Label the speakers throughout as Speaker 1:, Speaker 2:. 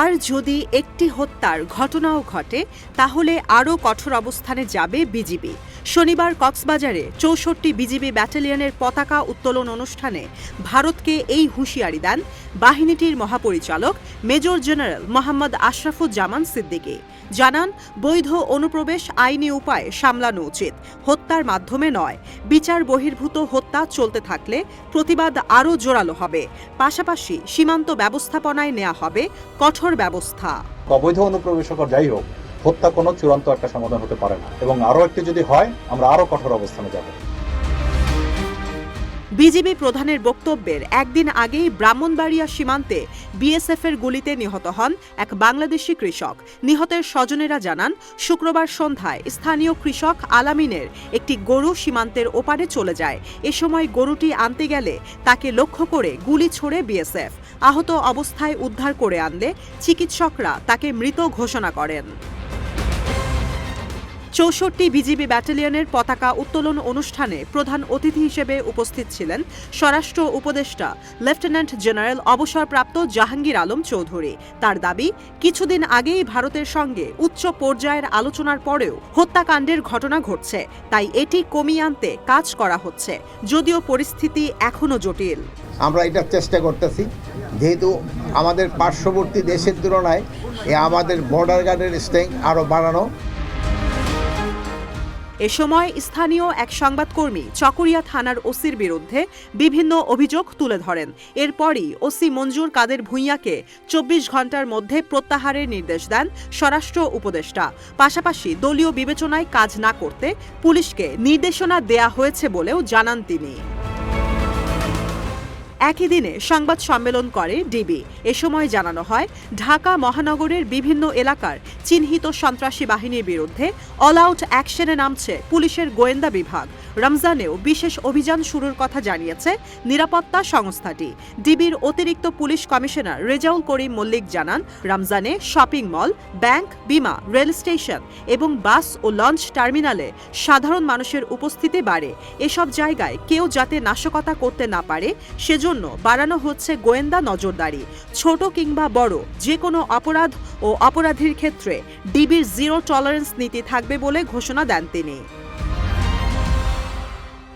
Speaker 1: আর যদি একটি হত্যার ঘটনাও ঘটে, তাহলে আরও কঠোর অবস্থানে যাবে বিজিবি। শনিবার কক্সবাজারে চৌষট্টি বিজিবি ব্যাটালিয়নের পতাকা উত্তোলন অনুষ্ঠানে ভারতকে এই হুঁশিয়ারি দেন বাহিনীটির মহাপরিচালক মেজর জেনারেল মোহাম্মদ আশরাফুজ্জামান সিদ্দিকী। জানান, বৈধ অনুপ্রবেশ আইনি উপায়ে সামলানো উচিত। হত্যার মাধ্যমে নয়। বিচার বহির্ভূত হত্যা চলতে থাকলে প্রতিবাদ আরও জোরালো হবে। পাশাপাশি সীমান্ত ব্যবস্থাপনায় নেওয়া হবে কঠোর ব্যবস্থা।
Speaker 2: অবৈধ অনুপ্রবেশকর যাই হোক, হত্যা কোনো চূড়ান্ত একটা সমাধান হতে পারে না। এবং আরও একটি যদি হয়, আমরা আরও কঠোর অবস্থানে যাব।
Speaker 1: বিজিবি প্রধানের বক্তব্যের একদিন আগেই ব্রাহ্মণবাড়িয়া সীমান্তে বিএসএফের গুলিতে নিহত হন এক বাংলাদেশি কৃষক। নিহতের স্বজনেরা জানান, শুক্রবার সন্ধ্যায় স্থানীয় কৃষক আলামিনের একটি গরু সীমান্তের ওপারে চলে যায়। এ সময় গরুটি আনতে গেলে তাকে লক্ষ্য করে গুলি ছোড়ে বিএসএফ। আহত অবস্থায় উদ্ধার করে আনলে চিকিৎসকরা তাকে মৃত ঘোষণা করেন। চৌষট্টি বিজিবি ব্যাটালিয়নের পতাকা উত্তোলন অনুষ্ঠানে প্রধান অতিথি হিসেবে উপস্থিত ছিলেন স্বরাষ্ট্র উপদেষ্টা লেফটেন্যান্ট জেনারেল অবসরপ্রাপ্ত জাহাঙ্গীর আলম চৌধুরী। তার দাবি, কিছুদিন আগেই ভারতের সঙ্গে উচ্চ পর্যায়ের আলোচনার পরেও হত্যাকাণ্ডের ঘটনা ঘটছে, তাই এটি কমিয়ে আনতে কাজ করা হচ্ছে, যদিও পরিস্থিতি এখনও জটিল।
Speaker 3: আমরা এটা চেষ্টা করতেছি, যেহেতু আমাদের পার্শ্ববর্তী দেশের তুলনায় আমাদের বর্ডার গার্ডের স্ট্রেংথ আরও বাড়ানো
Speaker 1: এ সময় স্থানীয় এক সংবাদকর্মী চকরিয়া থানার ওসির বিরুদ্ধে বিভিন্ন অভিযোগ তুলে ধরেন। এরপরই ওসি মঞ্জুর কাদের ভূঁইয়াকে চব্বিশ ঘণ্টার মধ্যে প্রত্যাহারের নির্দেশ দেন স্বরাষ্ট্র উপদেষ্টা। পাশাপাশি দলীয় বিবেচনায় কাজ না করতে পুলিশকে নির্দেশনা দেয়া হয়েছে বলেও জানান তিনি। একই দিনে সংবাদ সম্মেলন করে ডিবি। এ সময় জানানো হয়, ঢাকা মহানগরের বিভিন্ন এলাকার চিহ্নিত সন্ত্রাসী বাহিনীর বিরুদ্ধে অল আউট অ্যাকশনে নামছে পুলিশের গোয়েন্দা বিভাগ। রমজানেও বিশেষ অভিযান শুরুর কথা জানিয়েছে নিরাপত্তা সংস্থাটি। ডিবির অতিরিক্ত পুলিশ কমিশনার রেজাউল করিম মল্লিক জানান, রমজানে শপিং মল, ব্যাংক, বিমা, রেল স্টেশন এবং বাস ও লঞ্চ টার্মিনালে সাধারণ মানুষের উপস্থিতি বাড়ে। এসব জায়গায় কেউ যাতে নাশকতা করতে না পারে, সেজন্য বাড়ানো হচ্ছে গোয়েন্দা নজরদারি, ছোট কিংবা বড় যে কোনো অপরাধ ও অপরাধীর ক্ষেত্রে ডিবির জিরো টলারেন্স নীতি থাকবে বলে ঘোষণা দেন তিনি।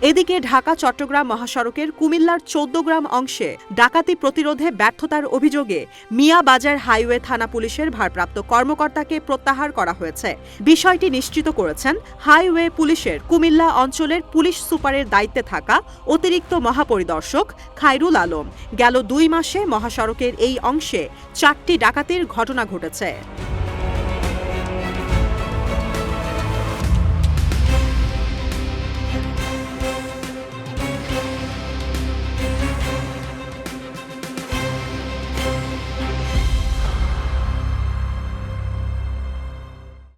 Speaker 1: এদিকে ঢাকা, চট্টগ্রাম মহাসড়কের কুমিল্লার চৌদ্দগ্রাম অংশে ডাকাতি প্রতিরোধে ব্যর্থতার অভিযোগে মিয়া বাজার হাইওয়ে থানা পুলিশের ভারপ্রাপ্ত কর্মকর্তাকে প্রত্যাহার করা হয়েছে। বিষয়টি নিশ্চিত করেছেন হাইওয়ে পুলিশের কুমিল্লা অঞ্চলের পুলিশ সুপারের দায়িত্বে থাকা অতিরিক্ত মহাপরিদর্শক খায়রুল আলম। গেল দুই মাসে মহাসড়কের এই অংশে চারটি ডাকাতির ঘটনা ঘটেছে।